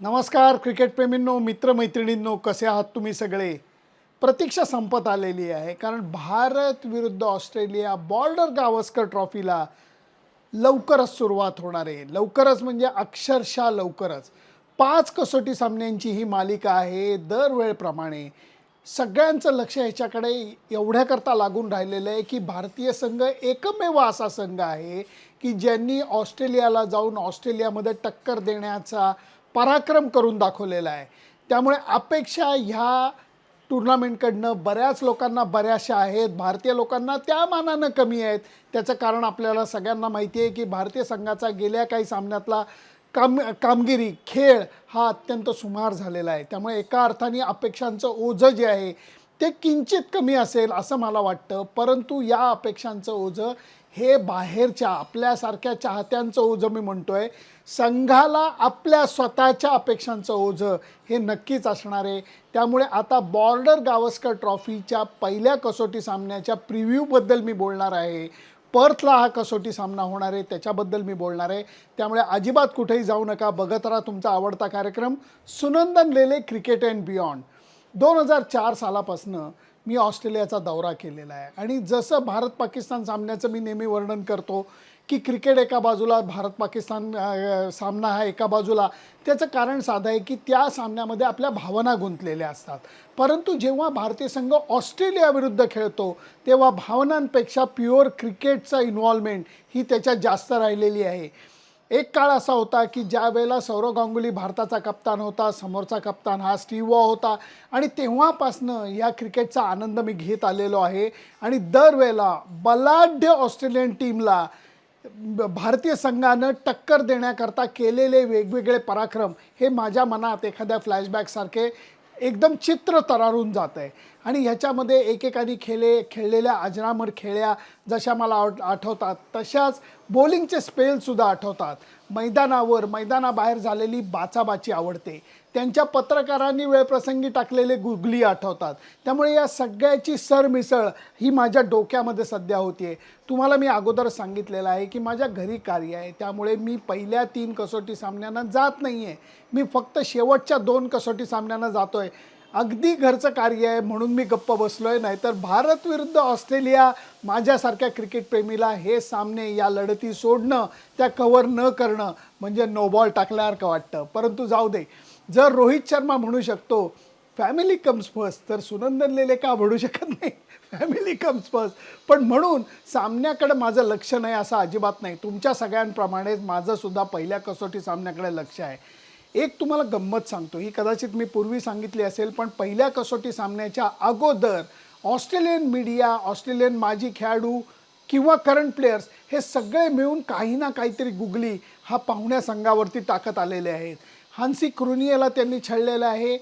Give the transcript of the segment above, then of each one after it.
नमस्कार क्रिकेटप्रेमींनो मित्रमैत्रिणींनो कसे आहात तुम्ही सगळे? प्रतीक्षा संपत आलेली आहे कारण भारत विरुद्ध ऑस्ट्रेलिया बॉर्डर गावस्कर ट्रॉफीला लवकरच सुरुवात होणार आहे. लवकरच म्हणजे अक्षरशः लवकरच. पाच कसोटी सामन्यांची ही मालिका आहे दरवेळप्रमाणे. सगळ्यांचं लक्ष ह्याच्याकडे एवढ्याकरता लागून राहिलेलं आहे की भारतीय संघ एकमेव असा संघ आहे की ज्यांनी ऑस्ट्रेलियाला जाऊन ऑस्ट्रेलियामध्ये टक्कर देण्याचा पराक्रम करून दाखवलेला आहे. त्यामुळे अपेक्षा ह्या टुर्नामेंटकडनं बऱ्याच लोकांना बऱ्याचशा आहेत. भारतीय लोकांना त्या मानानं कमी आहेत. त्याचं कारण आपल्याला सगळ्यांना माहिती आहे की भारतीय संघाचा गेल्या काही सामन्यातला काम कामगिरी खेळ हा अत्यंत सुमार झालेला आहे. त्यामुळे एका अर्थाने अपेक्षांचं ओझं जे आहे ते किंचित कमी असेल असं मला वाटतं. परंतु या अपेक्षांचं ओझं हे बाहेरच्या आपल्यासारख्या चाहत्यांचं ओझं मी म्हणतोय. संघाला आपल्या स्वतःच्या अपेक्षांचं ओझं हे नक्कीच असणार आहे. त्यामुळे आता बॉर्डर गावस्कर ट्रॉफीच्या पहिल्या कसोटी सामन्याच्या प्रिव्ह्यूबद्दल मी बोलणार आहे. पर्थला हा कसोटी सामना होणार आहे त्याच्याबद्दल मी बोलणार आहे. त्यामुळे अजिबात कुठेही जाऊ नका बघत राहा तुमचा आवडता कार्यक्रम. Sunandan Lele cricket and beyond. दोन हजार चार सालापासनं मी ऑस्ट्रेलियाचा दौरा केलेला आहे. आणि जसं भारत पाकिस्तान सामन्याचं मी नेहमी वर्णन करतो की क्रिकेट एका बाजूला भारत पाकिस्तान सामना हा एका बाजूला त्याचं कारण साधं आहे की त्या सामन्यामध्ये आपल्या भावना गुंतलेल्या असतात. परंतु जेव्हा भारतीय संघ ऑस्ट्रेलियाविरुद्ध खेळतो तेव्हा भावनांपेक्षा प्युअर क्रिकेटचा इन्व्हॉल्वमेंट ही त्याच्यात जास्त राहिलेली आहे. एक काळ असा होता की ज्या वेळेला सौरव गांगुली भारताचा कप्तान होता समोरचा कप्तान हा स्टीव वॉ होता आणि तेव्हापासनं या क्रिकेटचा आनंद मी घेत आलेलो आहे. आणि दरवेळेला बलाढ्य ऑस्ट्रेलियन टीमला भारतीय संघानं टक्कर देण्याकरता केलेले वेगवेगळे पराक्रम हे माझ्या मनात एखाद्या फ्लॅशबॅकसारखे एकदम चित्र तरारून जात आहे आणि ह्याच्यामध्ये एकेकाने खेळे खेळलेल्या अजरामर खेळ्या जशा मला आठ आठवतात तशाच बॉलिंगचे स्पेलसुद्धा आठवतात. मैदानावर मैदानाबाहेर झालेली बाचाबाची आवडते. त्यांच्या पत्रकारांनी वेळप्रसंगी टाकलेले गुगली आठवतात. त्यामुळे या सगळ्याची सरमिसळ ही माझ्या डोक्यामध्ये सध्या होतीये. तुम्हाला मी अगोदर सांगितलेलं आहे की माझ्या घरी कार्य आहे. त्यामुळे मी पहिल्या तीन कसोटी सामन्यांना जात नाही आहे मी फक्त शेवटच्या दोन कसोटी सामन्यांना जातो आहे अगदी घरचं कार्य आहे म्हणून मी गप्प बसलो आहे नाहीतर भारत विरुद्ध ऑस्ट्रेलिया माझ्यासारख्या क्रिकेटप्रेमीला हे सामने या लढती सोडणं त्या कव्हर न करणं म्हणजे नोबॉल टाकल्यासारखं वाटतं. परंतु जाऊ दे. जर रोहित शर्मा म्हणू शकतो फॅमिली कम्स फर्स्ट तर सुनंदन लेले का म्हणू शकत नाही? फॅमिली कम्स फर्स्ट पण म्हणून सामन्याकडे माझं लक्ष नाही असं अजिबात नाही. तुमच्या सगळ्यांप्रमाणेच माझं सुद्धा पहिल्या कसोटी सामन्याकडे लक्ष आहे. एक तुम्हाला गंमत सांगतो. ही कदाचित मी पूर्वी सांगितली असेल पण पहिल्या कसोटी सामन्याच्या अगोदर ऑस्ट्रेलियन मीडिया ऑस्ट्रेलियन माजी खेळाडू किंवा करंट प्लेयर्स हे सगळे मिळून काही ना काहीतरी गुगली हा पाहुण्या संघावरती टाकत आलेले आहेत. हान्सी क्रुनियला त्यांनी छळलेलं आहे.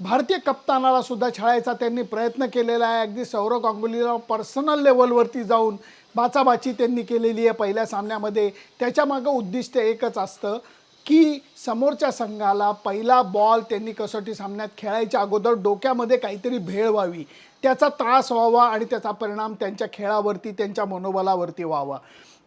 भारतीय कप्तानाला सुद्धा छळायचा त्यांनी प्रयत्न केलेला आहे. अगदी सौरव गांगुलीला पर्सनल लेवलवरती जाऊन बाचाबाची त्यांनी केलेली आहे पहिल्या सामन्यामध्ये. त्याच्यामागं उद्दिष्ट एकच असतं की समोरच्या संघाला पहिला बॉल त्यांनी कसोटी सामन्यात खेळायच्या अगोदर डोक्यामध्ये काहीतरी भेळ व्हावी. त्याचा त्रास व्हावा आणि त्याचा परिणाम त्यांच्या खेळावरती त्यांच्या मनोबलावरती व्हावा.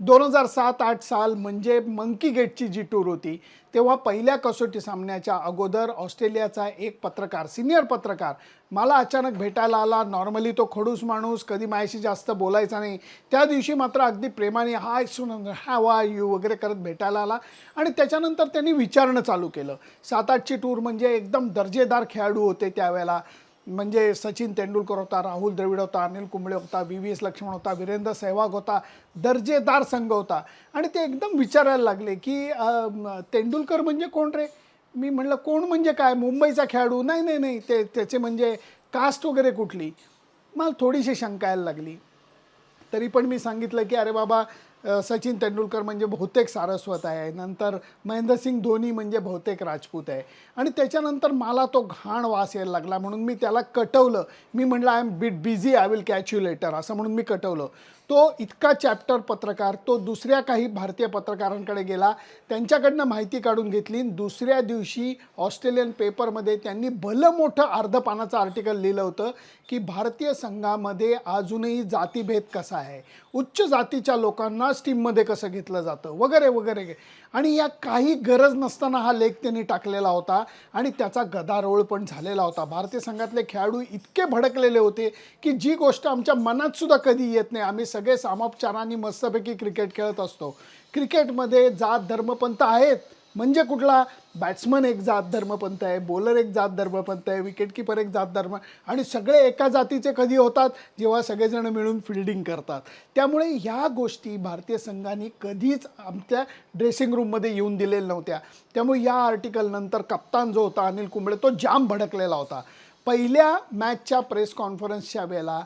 दोन हजार सात आठ साल म्हणजे मंकी गेटची जी टूर होती तेव्हा पहिल्या कसोटी सामन्याच्या अगोदर ऑस्ट्रेलियाचा एक पत्रकार सिनियर पत्रकार मला अचानक भेटायला आला. नॉर्मली तो खडूस माणूस कधी माझ्याशी जास्त बोलायचा नाही. त्या दिवशी मात्र अगदी प्रेमाने हाय सुन हॅव आय यू वगैरे करत भेटायला आला. आणि त्याच्यानंतर त्यांनी विचारणं चालू केलं. सात आठची टूर म्हणजे एकदम दर्जेदार खेळाडू होते त्यावेळेला. म्हणजे सचिन तेंडुलकर होता राहुल द्रविड होता अनिल कुंबळे होता व्ही व्ही एस लक्ष्मण होता वीरेंद्र सहवाग होता दर्जेदार संघ होता. आणि ते एकदम विचारायला लागले की तेंडुलकर म्हणजे कोण रे? मी म्हणलं कोण म्हणजे काय? मुंबईचा खेळाडू? नाही नाही नाही. ते त्याचे म्हणजे कास्ट वगैरे कुठली? मला थोडीशी शंका यायला लागली. तरी पण मी सांगितलं की अरे बाबा सचिन तेंडुलकर म्हणजे बहुतेक सारस्वत आहे. नंतर महेंद्रसिंग धोनी म्हणजे बहुतेक राजपूत आहे. आणि त्याच्यानंतर मला तो घाण वास यायला लागला म्हणून मी त्याला कटवलं. मी म्हटलं I am bit busy I will catch you later असं म्हणून मी कटवलं. तो इतका चॅप्टर पत्रकार तो दुसऱ्या काही भारतीय पत्रकारांकडे गेला. त्यांच्याकडनं माहिती काढून घेतली. आणि दुसऱ्या दिवशी ऑस्ट्रेलियन पेपरमध्ये त्यांनी भलं मोठं अर्ध पानाचं आर्टिकल लिहिलं होतं की भारतीय संघामध्ये अजूनही जातीभेद कसा आहे? उच्च जातीच्या लोकांना टीममध्ये कसं घेतलं जातं वगैरे वगैरे. आणि या काही गरज नसताना हा लेख त्यांनी टाकलेला होता आणि त्याचा गदारोळ पण झालेला होता. भारतीय संघातले खेळाडू इतके भडकलेले होते की जी गोष्ट आमच्या मनात सुद्धा कधी येत नाही. आम्ही सगळे सामोपचारांनी मस्तपैकी क्रिकेट खेळत असतो. क्रिकेटमध्ये जात धर्मपंथ आहेत. म्हणजे कुठला? बॅट्समन एक जात धर्मपंथ आहे बॉलर एक जात धर्मपंथ आहे विकेटकीपर एक जात धर्म आणि सगळे एका जातीचे कधी होतात? जेव्हा सगळेजण मिळून फिल्डिंग करतात. त्यामुळे ह्या गोष्टी भारतीय संघाने कधीच आमच्या ड्रेसिंग रूममध्ये येऊन दिलेल्या नव्हत्या. त्यामुळे या आर्टिकलनंतर कप्तान जो होता अनिल कुंबळे तो जाम भडकलेला होता. पहिल्या मॅचच्या प्रेस कॉन्फरन्सच्या वेळेला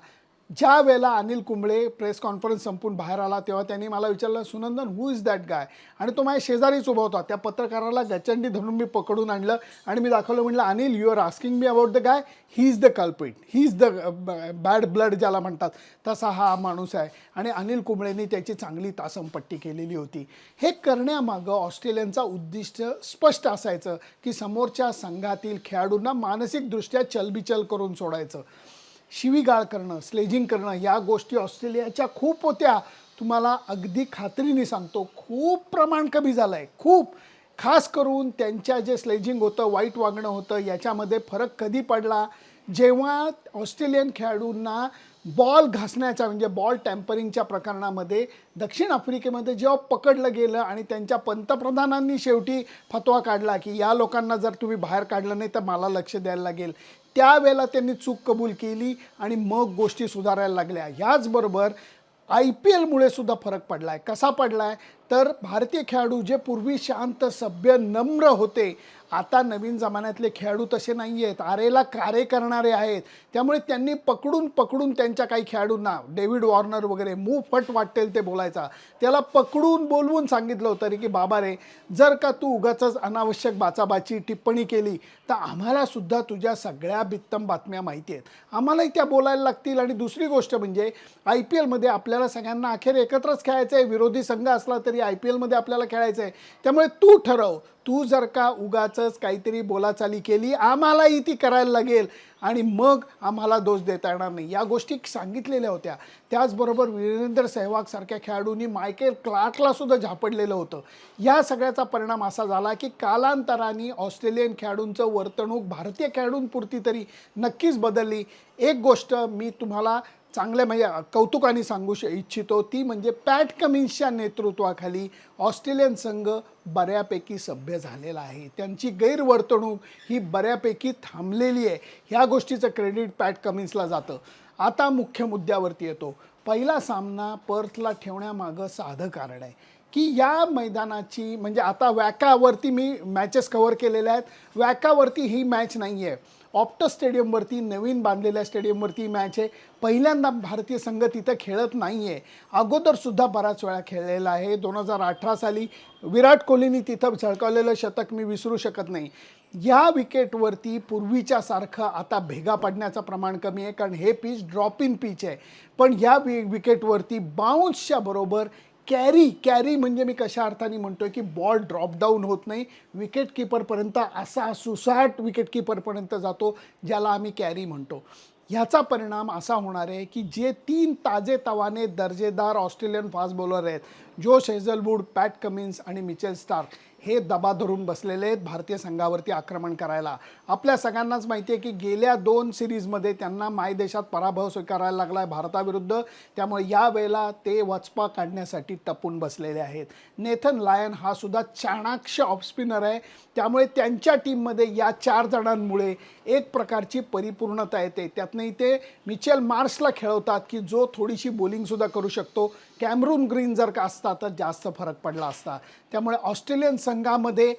ज्या वेळेला अनिल कुंबळे प्रेस कॉन्फरन्स संपून बाहेर आला तेव्हा त्यांनी मला विचारलं Sunandan who is that guy आणि तो माझ्या शेजारीच उभा होता. त्या पत्रकाराला गचंडी धरून मी पकडून आणलं आणि मी दाखवलं म्हटलं Anil you are asking me about the guy he is the culprit he is the bad blood ज्याला म्हणतात तसा हा माणूस आहे. आणि अनिल कुंबळेंनी त्याची चांगली तासमपट्टी केलेली होती. हे करण्यामागं ऑस्ट्रेलियनचा उद्दिष्ट स्पष्ट असायचं की समोरच्या संघातील खेळाडूंना मानसिकदृष्ट्या चलबिचल करून सोडायचं. शिवीगाळ करणं स्लेजिंग करणं या गोष्टी ऑस्ट्रेलियाच्या खूप होत्या. तुम्हाला अगदी खात्रीने सांगतो खूप प्रमाण कमी झालं आहे खूप. खास करून त्यांच्या जे स्लेजिंग होतं वाईट वागणं होतं याच्यामध्ये फरक कधी पडला? जेव्हा ऑस्ट्रेलियन खेळाडूंना बॉल घासण्याच्या म्हणजे बॉल टॅम्परिंगच्या प्रकरणामध्ये दक्षिण आफ्रिकेमध्ये जेव्हा पकडलं गेलं आणि त्यांच्या पंतप्रधानांनी शेवटी फतवा काढला की या लोकांना जर तुम्ही बाहेर काढलं नाही तर मला लक्ष द्यायला लागेल. त्यावेळेला त्यांनी चूक कबूल केली आणि मग गोष्टी सुधारायला लागल्या. ह्याचबरोबर आय पी एलमुळे सुद्धा फरक पडला आहे कसा पडला आहे तर भारतीय खेळाडू जे पूर्वी शांत सभ्य नम्र होते आता नवीन जमान्यातले खेळाडू तसे नाही आहेत आरेला कारे करणारे आहेत. त्यामुळे त्यांनी पकडून पकडून त्यांच्या काही खेळाडूंना डेव्हिड वॉर्नर वगैरे मूव फट वाटेल ते बोलायचा. त्याला पकडून बोलवून सांगितलं होतं रे की बाबा रे जर का तू उगाच अनावश्यक बाचाबाची टिप्पणी केली तर आम्हालासुद्धा तुझ्या सगळ्या बित्तम बातम्या माहिती आहेत. आम्हालाही त्या बोलायला लागतील. आणि दुसरी गोष्ट म्हणजे आय पी एलमध्ये आपल्याला सगळ्यांना अखेर एकत्रच खेळायचं आहे विरोधी संघ असला तरी आय पी एलमध्ये आपल्याला खेळायचं आहे त्यामुळे तू ठरव. तू जर का उगाचच काहीतरी बोलाचाली केली आम्हालाही ती करायला लागेल. आणि मग आम्हाला दोष देता येणार नाही. या गोष्टी सांगितलेल्या होत्या. त्याचबरोबर वीरेंद्र सेहवाग सारख्या खेळाडूंनी मायकेल क्लार्कला सुद्धा झापडलेलं होतं. या सगळ्याचा परिणाम असा झाला की कालांतराने ऑस्ट्रेलियन खेळाडूंचं वर्तणूक भारतीय खेळाडूंपुरती तरी नक्कीच बदलली. एक गोष्ट मी तुम्हाला चांगल्या म्हणजे कौतुकाने सांगू श इच्छितो ती म्हणजे पॅट कमिन्सच्या नेतृत्वाखाली ऑस्ट्रेलियन संघ बऱ्यापैकी सभ्य झालेला आहे. त्यांची गैरवर्तणूक ही बऱ्यापैकी थांबलेली आहे. ह्या गोष्टीचं क्रेडिट पॅट कमिन्सला जातं. आता मुख्य मुद्द्यावरती येतो. पहिला सामना पर्थला ठेवण्यामागं साधं कारण आहे. की या मैदानाची म्हणजे आता वॅकावरती मी मॅचेस कव्हर केलेल्या आहेत. वॅकावरती ही मॅच नाही आहे ऑप्टस स्टेडियमवरती नवीन बांधलेल्या स्टेडियमवरती मॅच आहे. पहिल्यांदा भारतीय संघ तिथं खेळत नाही आहे अगोदरसुद्धा बराच वेळा खेळलेला आहे. दोन हजार अठरा साली विराट कोहलीनी तिथं झळकावलेलं शतक मी विसरू शकत नाही. या विकेटवरती पूर्वीच्या सारखं आता भेगा पडण्याचं प्रमाण कमी आहे कारण हे पिच ड्रॉप इन पिच आहे. पण या वि विकेटवरती बाउन्सच्या बरोबर कॅरी कॅरी म्हणजे मी कशा अर्थाने म्हणतोय की बॉल ड्रॉप डाऊन होत नाही. विकेट किपरपर्यंत असा सुसाट विकेट किपरपर्यंत जातो ज्याला आम्ही कॅरी म्हणतो. ह्याचा परिणाम असा होणार आहे की जे तीन ताजे तवाने दर्जेदार ऑस्ट्रेलियन फास्ट बॉलर आहेत जोश हेझलवूड पॅट कमिन्स आणि मिचेल स्टार्क हे दबा धरून बसलेले आहेत भारतीय संघावरती आक्रमण करायला. आपल्या सगळ्यांनाच माहिती आहे की गेल्या दोन सिरीजमध्ये त्यांना मायदेशात पराभव स्वीकारायला लागला आहे भारताविरुद्ध. त्यामुळे या वेळेला ते वचपा काढण्यासाठी टपून बसलेले आहेत. नेथन लायन हा सुद्धा चाणाक्ष ऑफ़स्पिनर आहे. त्यामुळे त्यांच्या टीममध्ये या चार जणांमुळे एक प्रकारची परिपूर्णता येते. त्यातनंही ते मिचेल मार्सला खेळवतात की जो थोडीशी बॉलिंगसुद्धा करू शकतो. कॅमरून ग्रीन जर का असता तर जास्त फरक पडला असता. त्यामुळे ऑस्ट्रेलियन संघामध्ये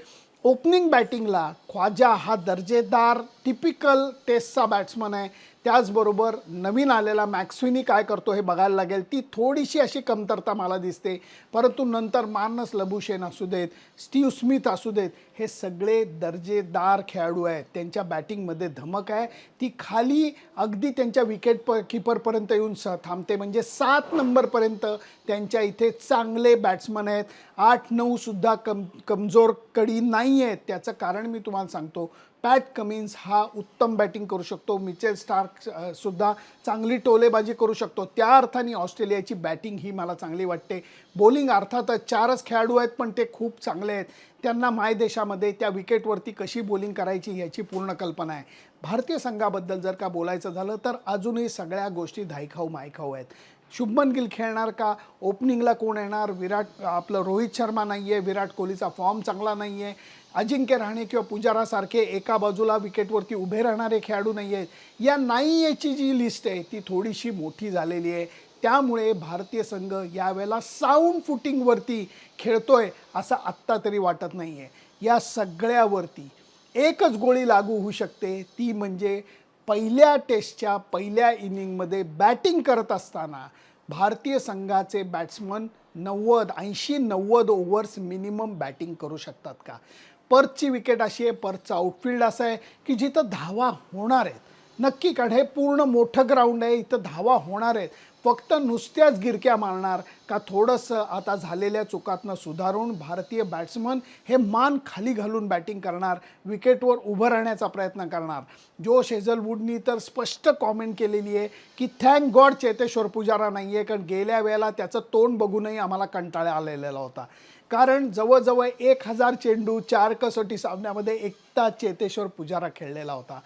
ओपनिंग बॅटिंगला ख्वाजा हा दर्जेदार टिपिकल टेस्टचा बॅट्समन आहे. त्याचबरोबर नवीन आलेला मॅक्सविनी काय करतो हे बघायला लागेल. ती थोडीशी अशी कमतरता मला दिसते. परंतु नंतर मार्नस लबुशेन असू देत स्टीव्ह स्मिथ असू देत हे सगळे दर्जेदार खेळाडू आहेत. त्यांच्या बॅटिंगमध्ये धमक आहे. ती खाली अगदी त्यांच्या विकेट प किपरपर्यंत येऊन स थांबते. म्हणजे सात नंबरपर्यंत त्यांच्या इथे चांगले बॅट्समन आहेत. आठ नऊसुद्धा कम कमजोर कडी नाही आहेत त्याचं कारण मी तुम्हाला सांगतो. पॅट कमिन्स हा उत्तम बॅटिंग करू शकतो. मिचेल स्टार्क सुद्धा चांगली टोलेबाजी करू शकतो. त्या अर्थाने ऑस्ट्रेलियाची बॅटिंग ही मला चांगली वाटते. बॉलिंग अर्थातच चारच खेळाडू आहेत पण ते खूप चांगले आहेत. त्यांना मायदेशामध्ये त्या विकेटवरती कशी बॉलिंग करायची याची पूर्ण कल्पना आहे. भारतीय संघाबद्दल जर का बोलायचं झालं तर अजूनही सगळ्या गोष्टी धायखाऊ मायखाऊ आहेत. शुभमन गिल खेळणार का? ओपनिंगला कोण येणार? विराट आपलं रोहित शर्मा नाही आहे विराट कोहलीचा फॉर्म चांगला नाही आहे अजिंक्य राहणे किंवा पुजारासारखे एका बाजूला विकेटवरती उभे राहणारे खेळाडू नाही आहेत या नाही याची जी लिस्ट आहे ती थोडीशी मोठी झालेली आहे. त्यामुळे भारतीय संघ यावेळेला साऊंड फुटिंगवरती खेळतोय असं आत्ता तरी वाटत नाही आहे या सगळ्यावरती एकच गोळी लागू होऊ शकते ती म्हणजे पहिल्या टेस्टच्या पहिल्या इनिंगमध्ये बॅटिंग करत असताना भारतीय संघाचे बॅट्समन नव्वद ऐंशी नव्वद ओव्हर्स मिनिमम बॅटिंग करू शकतात का? पर्थची विकेट अशी आहे पर्थचं आउटफिल्ड असं आहे की जिथं धावा होणार आहेत. नक्की कारण हे पूर्ण मोठं ग्राउंड आहे इथं धावा होणार आहेत. फक्त नुसत्याच गिरक्या मारणार का थोडंसं आता झालेल्या चुकातनं सुधारून भारतीय बॅट्समन हे मान खाली घालून बॅटिंग करणार विकेटवर उभं राहण्याचा प्रयत्न करणार. जो हेझलवूडनी तर स्पष्ट कॉमेंट केलेली आहे की थँक गॉड चेतेश्वर पुजारा नाही आहे कारण गेल्या वेळेला त्याचं तोंड बघूनही आम्हाला कंटाळा आलेला होता. कारण जवळजवळ एक हजार चेंडू चार कसोटी सामन्यामध्ये एकटा चेतेश्वर पुजारा खेळलेला होता.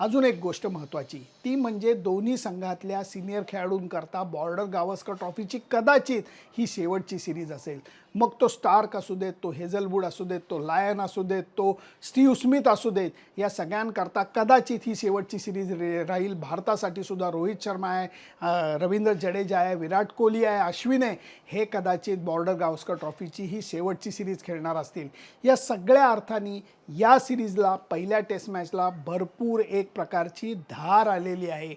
अजून एक गोष्ट महत्त्वाची ती म्हणजे दोन्ही संघातल्या सिनियर खेळाडूंकरता बॉर्डर गावस्कर ट्रॉफीची कदाचित ही शेवटची सिरीज असेल. मग तो स्टार्क असू देत तो हेझलवूड असू देत तो लायन असू देत तो स्टीव स्मिथ असू देत या सगळ्यांकरता कदाचित ही शेवटची सिरीज रे राहील. भारतासाठी सुद्धा रोहित शर्मा आहे रवींद्र जडेजा आहे विराट कोहली आहे अश्विन आहे हे कदाचित बॉर्डर गावस्कर ट्रॉफीची ही शेवटची सिरीज खेळणार असतील. या सगळ्या अर्थाने या सिरीजला पहिल्या टेस्ट मॅचला भरपूर एक प्रकारची धार आलेली आहे.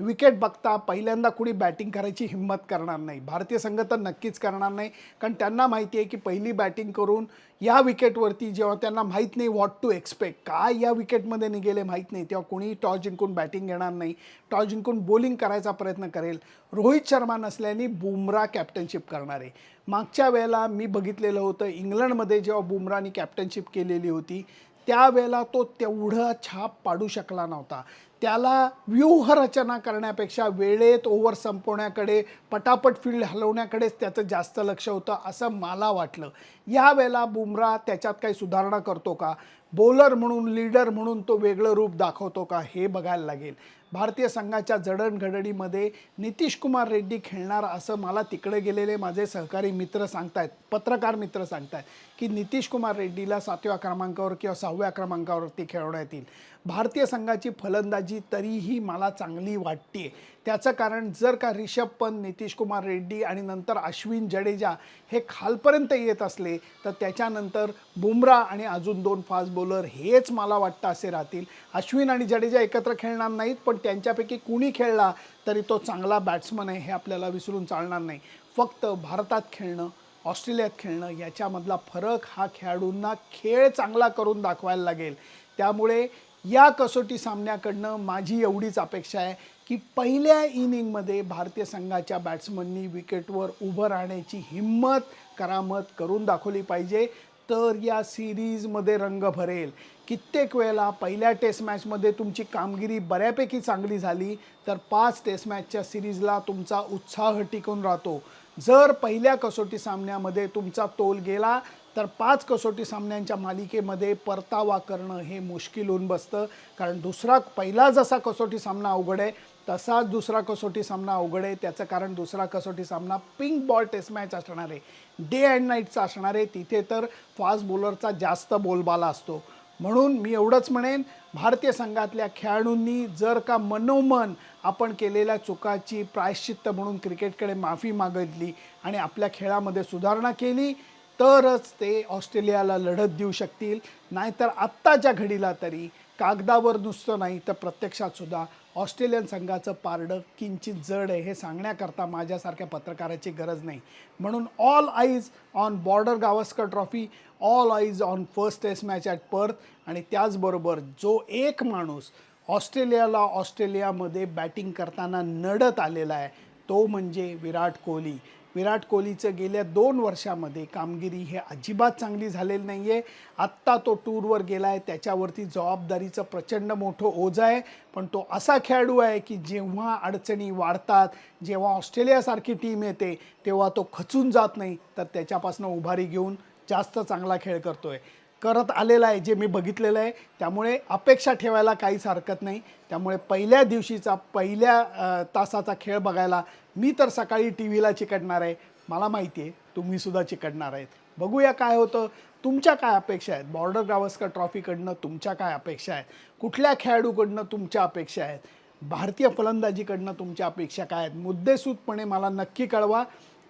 विकेट बघता पहिल्यांदा कुणी बॅटिंग करायची हिंमत करणार नाही. भारतीय संघ तर नक्कीच करणार नाही. कारण त्यांना माहिती आहे की पहिली बॅटिंग करून या विकेटवरती जेव्हा त्यांना माहीत नाही व्हॉट टू एक्सपेक्ट काय या विकेटमध्ये निघेले माहीत नाही तेव्हा कुणी टॉस जिंकून बॅटिंग घेणार नाही. टॉस जिंकून बॉलिंग करायचा प्रयत्न करेल. रोहित शर्मा नसल्याने बुमरा कॅप्टनशिप करणार आहे. मागच्या वेळेला मी बघितलेलं होतं इंग्लंडमध्ये जेव्हा बुमरानी कॅप्टनशिप केलेली होती त्यावेळेला तो तेवढा छाप पाडू शकला नव्हता. त्याला व्यूहरचना करण्यापेक्षा वेळेत ओव्हर संपवण्याकडे पटापट फील्ड हलवण्याकडेच त्याचं जास्त लक्ष होतं असं मला वाटलं. यावेळेला बुमरा त्याच्यात काही सुधारणा करतो का? बॉलर म्हणून लीडर म्हणून तो वेगळं रूप दाखवतो का? हे बघायला लागेल. भारतीय संघाच्या जडणघडणीमध्ये नितीश कुमार रेड्डी खेळणार असं मला तिकडे गेलेले माझे सहकारी मित्र सांगतायत पत्रकार मित्र सांगतायत की नितीश कुमार रेड्डीला सातव्या क्रमांकावर किंवा सहाव्या क्रमांकावरती खेळवण्यात येईल. भारतीय संघाची फलंदाजी तरीही मला चांगली वाटते त्याचं कारण जर का रिषभ पंत नितीश कुमार रेड्डी आणि नंतर अश्विन जडेजा हे खालपर्यंत येत असले तर त्याच्यानंतर बुमरा आणि अजून दोन फास्ट बॉलर हेच मला वाटतं असे राहतील. अश्विन आणि जडेजा एकत्र खेळणार नाहीत पण त्यांच्यापैकी कुणी खेळला तरी तो चांगला बॅट्समन आहे हे आपल्याला विसरून चालणार नाही. फक्त भारतात खेळणं ऑस्ट्रेलियात खेळणं याच्यामधला फरक हा खेळाडूंना खेळ चांगला करून दाखवायला लागेल. त्यामुळे या कसोटी सामन्याकडनं माझी एवढीच अपेक्षा आहे की पहिल्या इनिंगमध्ये भारतीय संघाच्या बॅट्समननी विकेटवर उभं राहण्याची हिंमत करामत करून दाखवली पाहिजे. तर या सिरीजमध्ये रंग भरेल. कित्येक वेळेला पहिल्या टेस्ट मॅचमध्ये तुमची कामगिरी बऱ्यापैकी चांगली झाली तर पाच टेस्ट मॅचच्या सिरीजला तुमचा उत्साह टिकून राहतो. जर पहिल्या कसोटी सामन्यामध्ये तुमचा तोल गेला तर पाच कसोटी सामन्यांच्या मालिकेमध्ये परतावा करणं हे मुश्किल होऊन बसतं. कारण दुसरा पहिला जसा कसोटी सामना अवघड आहे तसाच दुसरा कसोटी सामना अवघड आहे. त्याचं कारण दुसरा कसोटी सामना पिंक बॉल टेस्ट मॅच असणार आहे. डे अँड नाईटचा असणार आहे. तिथे तर फास्ट बॉलरचा जास्त बोलबाला असतो. म्हणून मी एवढंच म्हणेन भारतीय संघातल्या खेळाडूंनी जर का मनोमन आपण केलेल्या चुकाची प्रायश्चित्त म्हणून क्रिकेटकडे माफी मागितली आणि आपल्या खेळामध्ये सुधारणा केली तरच ते ऑस्ट्रेलियाला लढत देऊ शकतील. नाहीतर आत्ताच्या घडीला तरी कागदावर नुसतं नाही तर प्रत्यक्षातसुद्धा ऑस्ट्रेलियन संघाचं पारडं किंचित जड आहे हे सांगण्याकरता माझ्यासारख्या पत्रकाराची गरज नाही. म्हणून all eyes on border Gavaskar trophy all eyes on first test match at Perth आणि त्याचबरोबर जो एक माणूस ऑस्ट्रेलियाला ऑस्ट्रेलियामध्ये बॅटिंग करताना नडत आलेला आहे तो म्हणजे विराट कोहली. विराट कोहलीचं गेल्या दोन वर्षामध्ये कामगिरी हे अजिबात चांगली झालेली नाही आहे आत्ता तो टूरवर गेला आहे त्याच्यावरती जबाबदारीचं प्रचंड मोठं ओझं आहे. पण तो असा खेळाडू आहे की जेव्हा अडचणी वाढतात जेव्हा ऑस्ट्रेलियासारखी टीम येते तेव्हा तो खचून जात नाही तर त्याच्यापासून उभारी घेऊन जास्त चांगला खेळ करतो आहे करत आलेला आहे जे मी बघितलेलं आहे. त्यामुळे अपेक्षा ठेवायला काहीच हरकत नाही. त्यामुळे पहिल्या दिवशीचा पहिल्या तासाचा खेळ बघायला मी तर सकाळी टी व्हीला चिकटणार आहे. मला माहिती आहे तुम्हीसुद्धा चिकटणार आहेत. बघूया काय होतं. तुमच्या काय अपेक्षा आहेत? बॉर्डर गावस्कर ट्रॉफीकडनं तुमच्या काय अपेक्षा आहेत? कुठल्या खेळाडूकडनं तुमच्या अपेक्षा आहेत? भारतीय फलंदाजीकडनं तुमच्या अपेक्षा काय आहेत? मुद्देसूदपणे मला नक्की कळवा.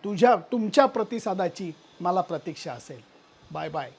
तुझ्या तुमच्या प्रतिसादाची मला प्रतीक्षा असेल. Bye bye.